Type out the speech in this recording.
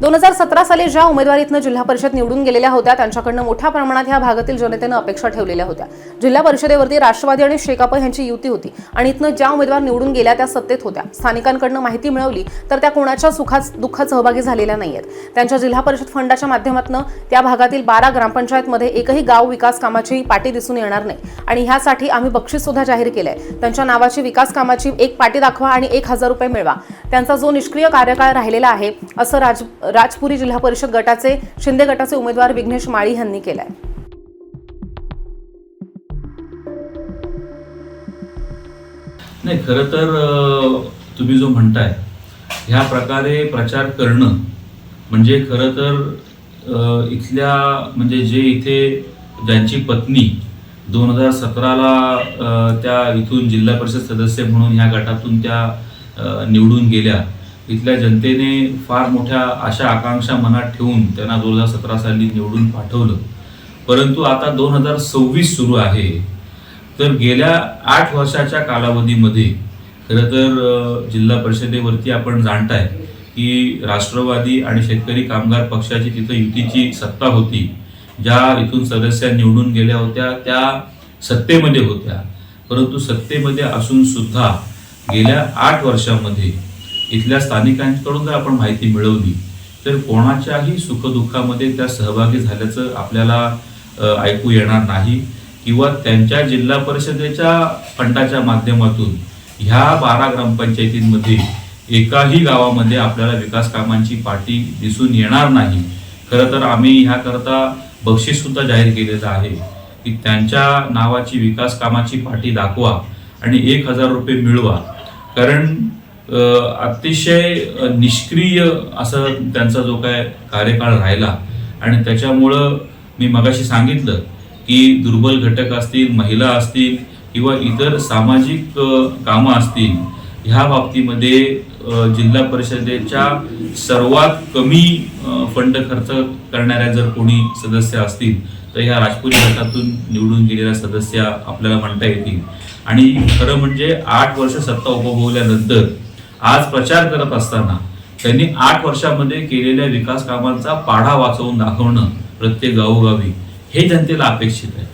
दोन हजार सतरा साली ज्या उमेदवारीतनं जिल्हा परिषद निवडून गेलेल्या होत्या त्यांच्याकडनं मोठ्या प्रमाणात ह्या भागातील जनतेनं अपेक्षा ठेवलेल्या होत्या. जिल्हा परिषदेवरती राष्ट्रवादी आणि शेकाप यांची युती होती आणि इथनं ज्या उमेदवार निवडून गेल्या त्या सत्तेत होत्या. स्थानिकांकडनं माहिती मिळवली तर त्या कोणाच्या सुखात दुःखात सहभागी झालेल्या नाहीयेत. त्यांच्या जिल्हा परिषद फंडाच्या माध्यमातून त्या भागातील बारा ग्रामपंचायतमध्ये एकही गाव विकास कामाची पाटी दिसून येणार नाही. आणि ह्यासाठी आम्ही बक्षीस सुद्धा जाहीर केलंय. त्यांच्या नावाची विकास कामाची एक पाटी दाखवा आणि एक हजार रुपये मिळवा. त्यांचा जो निष्क्रिय कार्यकाळ राहिलेला आहे असं राज राजपुरी जिल्हा परिषद गटाचे शिंदे गटाचे उमेदवार विघ्नेश माळी यांनी केलाय. नाही खरं तर तुम्ही जो म्हणताय ह्या प्रकारे प्रचार करणं म्हणजे खरं तर इथल्या म्हणजे जे इथे ज्यांची पत्नी दोन हजार सतराला त्या इथून जिल्हा परिषद सदस्य म्हणून ह्या गटातून त्या निवडून गेल्या इथल्या जनतेने फार मोठ्या आशा आकांक्षा मनात ठेवून त्यांना दोन हजार सतरा साली निवडून पाठवलं. परंतु आता दोन हजार सव्वीस सुरू आहे. तर गेल्या आठ वर्षाच्या कालावधीमध्ये खरं तर जिल्हा परिषदेवरती आपण जाणताय की राष्ट्रवादी आणि शेतकरी कामगार पक्षाची तिथं युतीची सत्ता होती. ज्या इथून सदस्या निवडून गेल्या होत्या त्या सत्तेमध्ये होत्या. परंतु सत्तेमध्ये असून सुद्धा गेल्या आठ वर्षामध्ये इथल्या स्थानिकांकडून जर आपण माहिती मिळवली तर कोणाच्याही सुखदुःखामध्ये त्या सहभागी झाल्याचं आपल्याला ऐकू येणार नाही. किंवा त्यांच्या जिल्हा परिषदेच्या फंडाच्या माध्यमातून ह्या बारा ग्रामपंचायतींमध्ये एकाही गावामध्ये आपल्याला विकास कामांची पाटी दिसून येणार नाही. खरं तर आम्ही ह्याकरता बक्षीससुद्धा जाहीर केलेलं आहे की त्यांच्या नावाची विकास कामाची पाटी दाखवा आणि एक हजार रुपये मिळवा. कारण अतिशय निष्क्रिय असं त्यांचा जो काय कार्यकाळ राहिला. आणि त्याच्यामुळं मी मगाशी सांगितलं की दुर्बल घटक असतील महिला असतील किंवा इतर सामाजिक कामं असतील ह्या बाबतीमध्ये जिल्हा परिषदेच्या सर्वात कमी फंड खर्च करणाऱ्या जर कोणी सदस्य असतील तर ह्या राजपूत गटातून निवडून गेलेल्या सदस्य आपल्याला म्हणता येतील. आणि खरं म्हणजे आठ वर्ष सत्ता उपभोगल्यानंतर आज प्रचार करत असताना त्यांनी आठ वर्षामध्ये केलेल्या विकास कामांचा पाढा वाचवून दाखवणं प्रत्येक गावोगावी हे जनतेला अपेक्षित आहे.